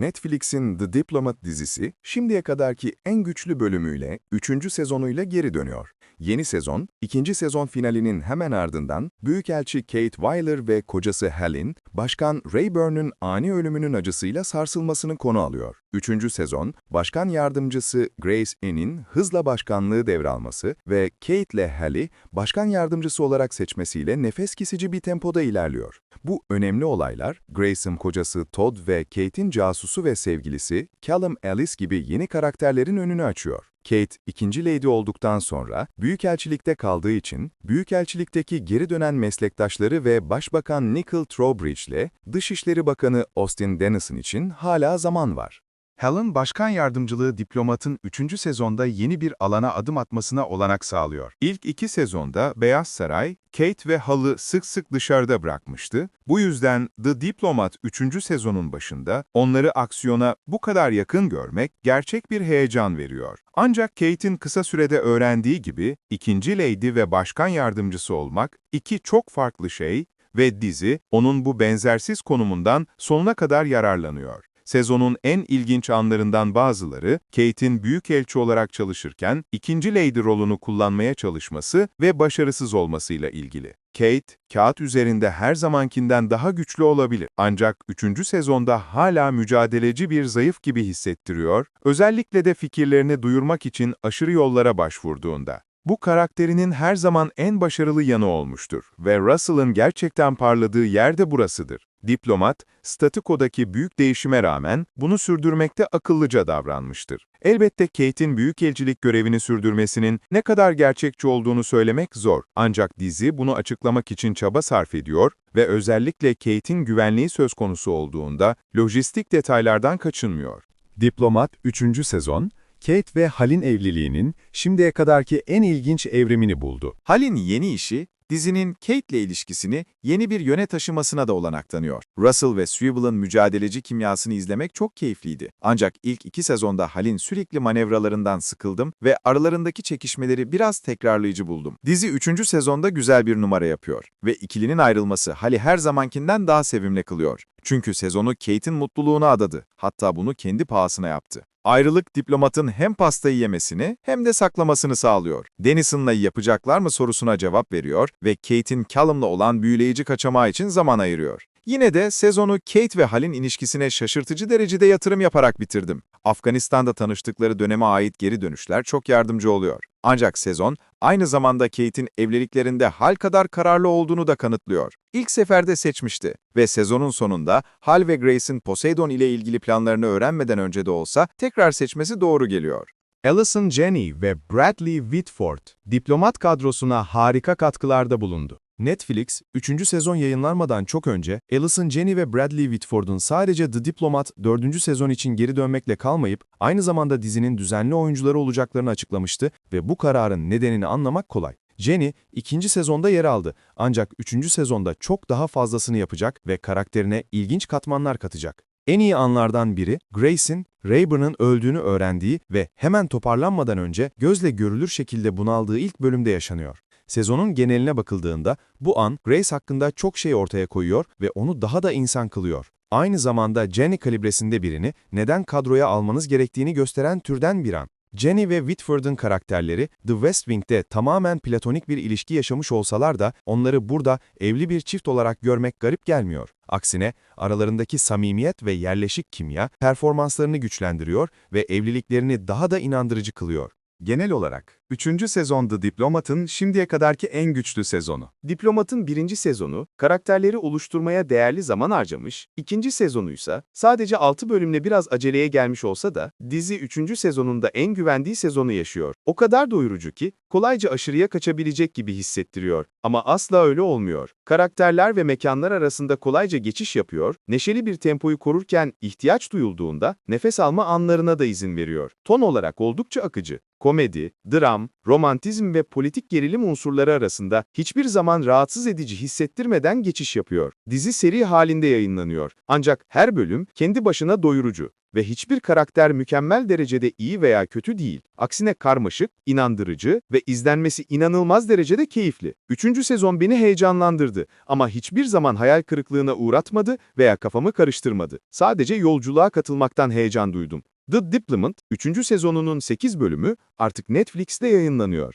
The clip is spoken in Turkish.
Netflix'in The Diplomat dizisi şimdiye kadarki en güçlü bölümüyle 3. sezonuyla geri dönüyor. Yeni sezon, ikinci sezon finalinin hemen ardından Büyükelçi Kate Weiler ve kocası Helen, Başkan Rayburn'un ani ölümünün acısıyla sarsılmasını konu alıyor. Üçüncü sezon, Başkan Yardımcısı Grace Ann'in hızla başkanlığı devralması ve Kate ile Hallie, Başkan Yardımcısı olarak seçmesiyle nefes kesici bir tempoda ilerliyor. Bu önemli olaylar, Grace'in kocası Todd ve Kate'in casusu ve sevgilisi Callum Alice gibi yeni karakterlerin önünü açıyor. Kate, ikinci lady olduktan sonra Büyükelçilikte kaldığı için, Büyükelçilikteki geri dönen meslektaşları ve Başbakan Nicol Trowbridge ile Dışişleri Bakanı Austin Dennison için hala zaman var. Helen Başkan Yardımcılığı diplomatın 3. sezonda yeni bir alana adım atmasına olanak sağlıyor. İlk iki sezonda Beyaz Saray, Kate ve Hal'ı sık sık dışarıda bırakmıştı. Bu yüzden The Diplomat 3. sezonun başında onları aksiyona bu kadar yakın görmek gerçek bir heyecan veriyor. Ancak Kate'in kısa sürede öğrendiği gibi ikinci lady ve başkan yardımcısı olmak iki çok farklı şey ve dizi onun bu benzersiz konumundan sonuna kadar yararlanıyor. Sezonun en ilginç anlarından bazıları, Kate'in büyükelçi olarak çalışırken ikinci lady rolunu kullanmaya çalışması ve başarısız olmasıyla ilgili. Kate, kağıt üzerinde her zamankinden daha güçlü olabilir. Ancak 3. sezonda hala mücadeleci bir zayıf gibi hissettiriyor, özellikle de fikirlerini duyurmak için aşırı yollara başvurduğunda. Bu karakterinin her zaman en başarılı yanı olmuştur ve Russell'ın gerçekten parladığı yer de burasıdır. Diplomat, statükodaki büyük değişime rağmen bunu sürdürmekte akıllıca davranmıştır. Elbette Kate'in büyükelçilik görevini sürdürmesinin ne kadar gerçekçi olduğunu söylemek zor. Ancak dizi bunu açıklamak için çaba sarf ediyor ve özellikle Kate'in güvenliği söz konusu olduğunda lojistik detaylardan kaçınmıyor. Diplomat 3. sezon, Kate ve Hal'in evliliğinin şimdiye kadarki en ilginç evrimini buldu. Hal'in yeni işi, dizinin Kate ile ilişkisini yeni bir yöne taşımasına da olanak tanıyor. Russell ve Swivel'ın mücadeleci kimyasını izlemek çok keyifliydi. Ancak ilk iki sezonda Hal'in sürekli manevralarından sıkıldım ve aralarındaki çekişmeleri biraz tekrarlayıcı buldum. Dizi üçüncü sezonda güzel bir numara yapıyor ve ikilinin ayrılması Hal'i her zamankinden daha sevimli kılıyor. Çünkü sezonu Kate'in mutluluğuna adadı. Hatta bunu kendi pahasına yaptı. Ayrılık diplomatın hem pastayı yemesini hem de saklamasını sağlıyor. Denison'la yapacaklar mı sorusuna cevap veriyor ve Kate'in Callum'la olan büyüleyici kaçamağı için zaman ayırıyor. Yine de sezonu Kate ve Hal'in ilişkisine şaşırtıcı derecede yatırım yaparak bitirdim. Afganistan'da tanıştıkları döneme ait geri dönüşler çok yardımcı oluyor. Ancak sezon aynı zamanda Kate'in evliliklerinde Hal kadar kararlı olduğunu da kanıtlıyor. İlk seferde seçmişti ve sezonun sonunda Hal ve Grace'in Poseidon ile ilgili planlarını öğrenmeden önce de olsa tekrar seçmesi doğru geliyor. Allison Janney ve Bradley Whitford, diplomat kadrosuna harika katkılarda bulundu. Netflix, 3. sezon yayınlanmadan çok önce, Allison Janney ve Bradley Whitford'un sadece The Diplomat 4. sezon için geri dönmekle kalmayıp, aynı zamanda dizinin düzenli oyuncuları olacaklarını açıklamıştı ve bu kararın nedenini anlamak kolay. Jenny, ikinci sezonda yer aldı ancak üçüncü sezonda çok daha fazlasını yapacak ve karakterine ilginç katmanlar katacak. En iyi anlardan biri, Grace'in Rayburn'un öldüğünü öğrendiği ve hemen toparlanmadan önce gözle görülür şekilde bunaldığı ilk bölümde yaşanıyor. Sezonun geneline bakıldığında bu an Grace hakkında çok şey ortaya koyuyor ve onu daha da insan kılıyor. Aynı zamanda Jenny kalibresinde birini neden kadroya almanız gerektiğini gösteren türden bir an. Jenny ve Whitford'un karakterleri The West Wing'de tamamen platonik bir ilişki yaşamış olsalar da onları burada evli bir çift olarak görmek garip gelmiyor. Aksine aralarındaki samimiyet ve yerleşik kimya performanslarını güçlendiriyor ve evliliklerini daha da inandırıcı kılıyor. Genel olarak, 3. sezon The Diplomat'ın şimdiye kadarki en güçlü sezonu. Diplomat'ın birinci sezonu, karakterleri oluşturmaya değerli zaman harcamış, ikinci sezonuysa sadece 6 bölümle biraz aceleye gelmiş olsa da, dizi 3. sezonunda en güvendiği sezonu yaşıyor. O kadar doyurucu ki, kolayca aşırıya kaçabilecek gibi hissettiriyor. Ama asla öyle olmuyor. Karakterler ve mekanlar arasında kolayca geçiş yapıyor, neşeli bir tempoyu korurken ihtiyaç duyulduğunda nefes alma anlarına da izin veriyor. Ton olarak oldukça akıcı. Komedi, dram, dram, romantizm ve politik gerilim unsurları arasında hiçbir zaman rahatsız edici hissettirmeden geçiş yapıyor. Dizi seri halinde yayınlanıyor. Ancak her bölüm kendi başına doyurucu ve hiçbir karakter mükemmel derecede iyi veya kötü değil. Aksine karmaşık, inandırıcı ve izlenmesi inanılmaz derecede keyifli. Üçüncü sezon beni heyecanlandırdı ama hiçbir zaman hayal kırıklığına uğratmadı veya kafamı karıştırmadı. Sadece yolculuğa katılmaktan heyecan duydum. The Diplomat, 3. sezonunun 8 bölümü artık Netflix'te yayınlanıyor.